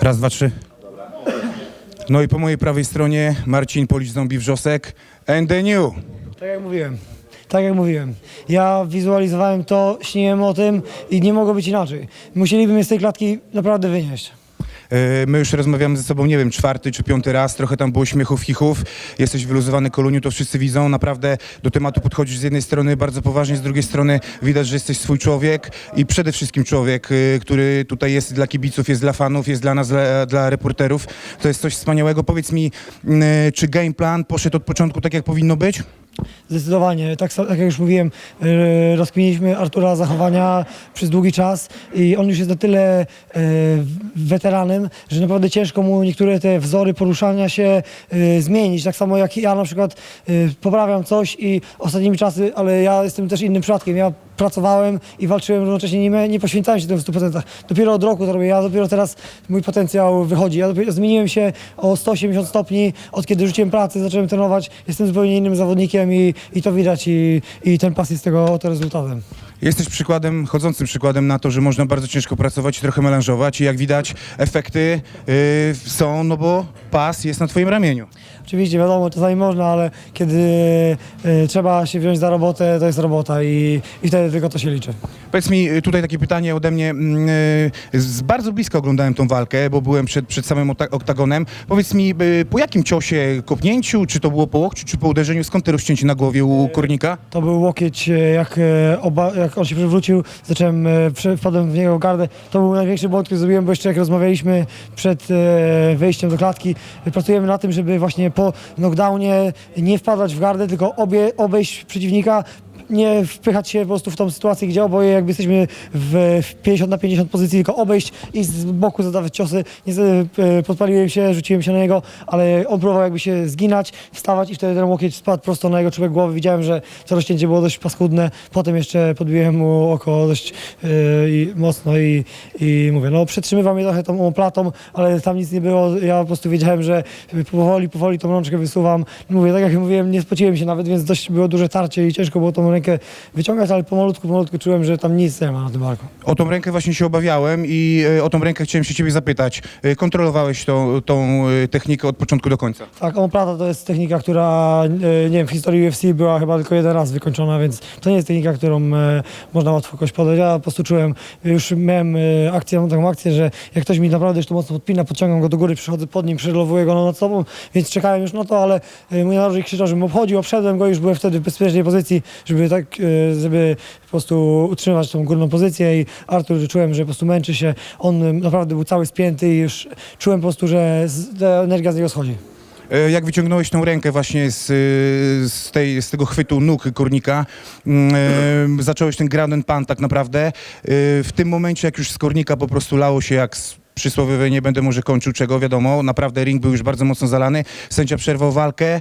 Raz, dwa, trzy. No i po mojej prawej stronie Marcin Policz Zombie Wrzosek and the new. Tak jak mówiłem. Tak jak mówiłem. Ja wizualizowałem to, śniłem o tym i nie mogło być inaczej. Musieliby mnie z tej klatki naprawdę wynieść. E, My już rozmawiamy ze sobą, nie wiem, czwarty czy piąty raz, trochę tam było śmiechów, chichów. Jesteś wyluzowany koluniu, to wszyscy widzą. Naprawdę do tematu podchodzisz z jednej strony bardzo poważnie, z drugiej strony widać, że jesteś swój człowiek i przede wszystkim człowiek, y, który tutaj jest dla kibiców, jest dla fanów, jest dla nas, dla, dla reporterów. To jest coś wspaniałego. Powiedz mi, y, czy game plan poszedł od początku tak, jak powinno być? Zdecydowanie. Tak, tak jak już mówiłem, yy, rozkminiliśmy Artura zachowania przez długi czas i on już jest na tyle yy, weteranem, że naprawdę ciężko mu niektóre te wzory poruszania się yy, zmienić. Tak samo jak ja na przykład yy, poprawiam coś i ostatnimi czasy, ale ja jestem też innym przypadkiem. Ja pracowałem i walczyłem równocześnie, nie, nie poświęcałem się temu w 100%. Dopiero od roku to robię. Ja dopiero teraz mój potencjał wychodzi. Ja dopiero zmieniłem się o 180 stopni od kiedy rzuciłem pracę, zacząłem trenować. Jestem zupełnie innym zawodnikiem i, i to widać i, i ten pas jest tego oto rezultatem. Jesteś przykładem, chodzącym przykładem na to, że można bardzo ciężko pracować i trochę melanżować i jak widać efekty y, są, no bo pas jest na twoim ramieniu. Oczywiście wiadomo, czasami można, ale kiedy e, trzeba się wziąć za robotę, to jest robota i, i wtedy tylko to się liczy. Powiedz mi y, tutaj takie pytanie ode mnie. mm, y, Z bardzo blisko oglądałem tą walkę, bo byłem przed, przed samym okta- oktagonem. Powiedz mi, y, po jakim ciosie, kopnięciu, czy to było po łokciu, czy po uderzeniu, skąd te rozcięcie na głowie u Kornika? To był łokieć, jak, oba, jak on się przewrócił, zacząłem, wpadłem w niego gardę. To był największy błąd, który zrobiłem, bo jeszcze jak rozmawialiśmy przed wejściem do klatki, pracujemy na tym, żeby właśnie po knockdownie nie wpadać w gardę, tylko obie, obejść przeciwnika, nie wpychać się po prostu w tą sytuację, gdzie oboje jakby jesteśmy w, w 50 na 50 pozycji, tylko obejść i z boku zadawać ciosy. Niestety e, podpaliłem się, rzuciłem się na niego, ale on próbował jakby się zginać, wstawać i wtedy ten łokieć spadł prosto na jego czubek głowy. Widziałem, że to rozcięcie było dość paskudne. Potem jeszcze podbiłem mu oko dość e, mocno i, i mówię, no przetrzymywam je trochę tą platą, ale tam nic nie było. Ja po prostu wiedziałem, że powoli, powoli tą rączkę wysuwam. Mówię, tak jak mówiłem, nie spociłem się nawet, więc dość było duże tarcie i ciężko było tą rękę wyciągać, ale pomalutku, pomalutku czułem, że tam nic nie ma na tym barku. O tą rękę właśnie się obawiałem i y, o tą rękę chciałem się ciebie zapytać. Y, Kontrolowałeś tą, tą y, technikę od początku do końca. Tak, omoplata to jest technika, która e, nie wiem, w historii UFC była chyba tylko jeden raz wykończona, więc to nie jest technika, którą e, można łatwo kogoś podać. Ja po prostu czułem, już miałem e, akcję, mam taką akcję, że jak ktoś mi naprawdę już to mocno podpina, podciągam go do góry, przychodzę pod nim, przelowuję go nad sobą, więc czekałem już na to, ale e, mój narożnik krzyczał, żebym obchodził, obszedłem go, już byłem wtedy w bezpiecznej pozycji, żeby tak, e, żeby po prostu utrzymać tą górną pozycję i Artur, czułem, że po prostu męczy się, on e, naprawdę był cały spięty i już czułem po prostu, że ta energia z niego schodzi. E, Jak wyciągnąłeś tą rękę właśnie z, z, tej, z tego chwytu nóg Kornika, mm, zacząłeś ten ground and pound tak naprawdę. W tym momencie, jak już z Kornika po prostu lało się jak z przysłowiowe, nie będę może kończył czego, wiadomo, naprawdę ring był już bardzo mocno zalany. Sędzia przerwał walkę.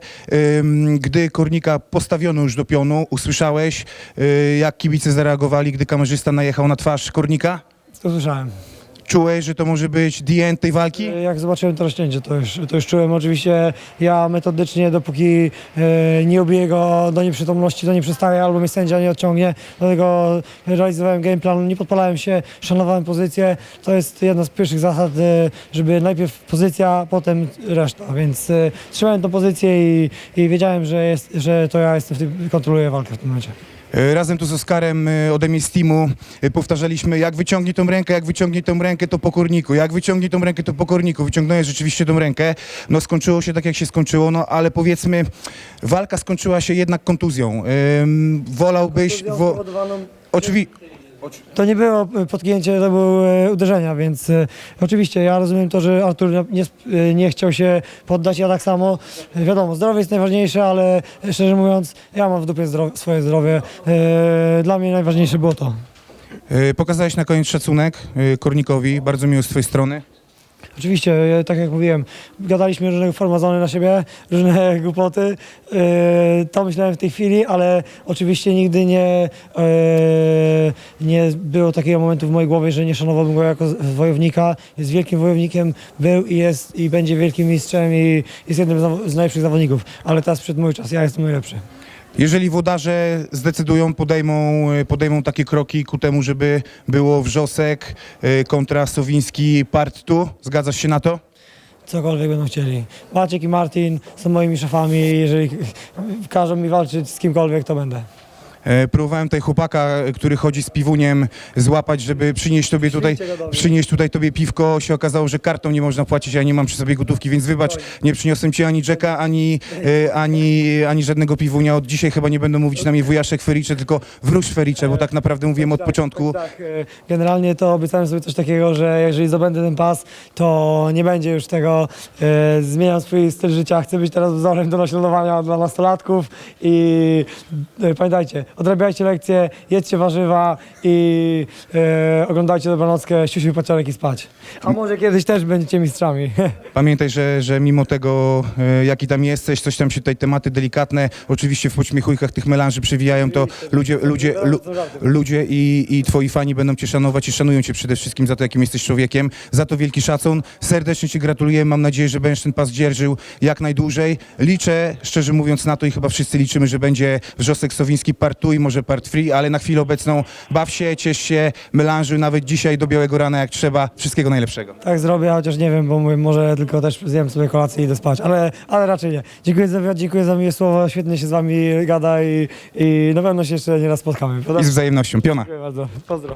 Gdy Kornika postawiono już do pionu, usłyszałeś, y, jak kibice zareagowali, gdy kamerzysta najechał na twarz Kornika? To słyszałem. Czułeś, że to może być the end tej walki? Jak zobaczyłem to rozcięcie, to już, to już czułem. Oczywiście ja metodycznie, dopóki e, nie obiję go do nieprzytomności, to nie przestaję, albo mnie sędzia nie odciągnie. Dlatego realizowałem game plan, nie podpalałem się, szanowałem pozycję. To jest jedna z pierwszych zasad, e, żeby najpierw pozycja, potem reszta. Więc e, trzymałem tą pozycję i, i wiedziałem, że, jest, że to ja jestem w tym, kontroluję walkę w tym momencie. E, Razem tu z Oskarem e, ode mnie z teamu e, powtarzaliśmy, jak wyciągnie tą rękę, jak wyciągnie tą rękę, to po korniku, jak wyciągnie tą rękę, to po korniku. Wyciągnąłeś rzeczywiście tą rękę, no skończyło się tak, jak się skończyło, no ale powiedzmy, walka skończyła się jednak kontuzją. Wolałbyś... Wo, oczywiście... To nie było e, potknięcie, to były e, uderzenia, więc e, oczywiście ja rozumiem to, że Artur nie, nie chciał się poddać, ja tak samo. Wiadomo, zdrowie jest najważniejsze, ale szczerze mówiąc, ja mam w dupie swoje zdrowie. Dla mnie najważniejsze było to. Pokazałeś na koniec szacunek Kornikowi, bardzo miło z twojej strony. Oczywiście, tak jak mówiłem, gadaliśmy różne formazony na siebie, różne głupoty. E, To myślałem w tej chwili, ale oczywiście nigdy nie, e, nie było takiego momentu w mojej głowie, że nie szanowałbym go jako wojownika. Jest wielkim wojownikiem, był i jest i będzie wielkim mistrzem i jest jednym z najlepszych zawodników. Ale teraz przed mój czas, ja jestem najlepszy. Jeżeli włodarze zdecydują, podejmą, podejmą takie kroki ku temu, żeby było wrzosek y, kontra Sowiński part 2, zgadzasz się na to? Cokolwiek będą chcieli. Maciek i Martin są moimi szefami jeżeli każą mi walczyć z kimkolwiek, to będę. E, Próbowałem tutaj chłopaka, który chodzi z piwuniem, złapać, żeby przynieść tobie tutaj, przynieść tutaj tobie piwko. Się okazało, że kartą nie można płacić, ja nie mam przy sobie gotówki, więc wybacz, nie przyniosłem ci ani Jacka, ani, e, ani, ani żadnego piwunia. Od dzisiaj chyba nie będą mówić na mnie wujaszek Fericze, tylko wróż Fericze, bo tak naprawdę mówiłem od Tak, początku. Tak, tak. E, Generalnie to obiecałem sobie coś takiego, że jeżeli zdobędę ten pas, to nie będzie już tego. Zmieniam swój styl życia, chcę być teraz wzorem do naśladowania dla nastolatków i pamiętajcie, odrabiajcie lekcje, jedzcie warzywa i e, oglądajcie dobranockę, siusiu, paciorek i spać. A może kiedyś też będziecie mistrzami. Pamiętaj, że, że mimo tego, e, jaki tam jesteś, coś tam się tutaj tematy delikatne, oczywiście w pośmiechujkach tych melanży przewijają, to ludzie, ludzie, lu, ludzie i, i twoi fani będą cię szanować i szanują cię przede wszystkim za to, jakim jesteś człowiekiem. Za to wielki szacun. Serdecznie ci gratuluję. Mam nadzieję, że będziesz ten pas dzierżył jak najdłużej. Liczę, szczerze mówiąc, na to i chyba wszyscy liczymy, że będzie wrzosek Sowiński part 2 i może part 3, ale na chwilę obecną baw się, ciesz się, melanży nawet dzisiaj do białego rana jak trzeba. Wszystkiego najlepszego. Tak zrobię, chociaż nie wiem, bo mówię, może tylko też zjem sobie kolację i idę spać, ale, ale raczej nie. Dziękuję za wywiad, dziękuję za miłe słowo, świetnie się z wami gada i, i na pewno się jeszcze nie raz spotkamy. I z wzajemnością. Piona. Dziękuję bardzo. Pozdro.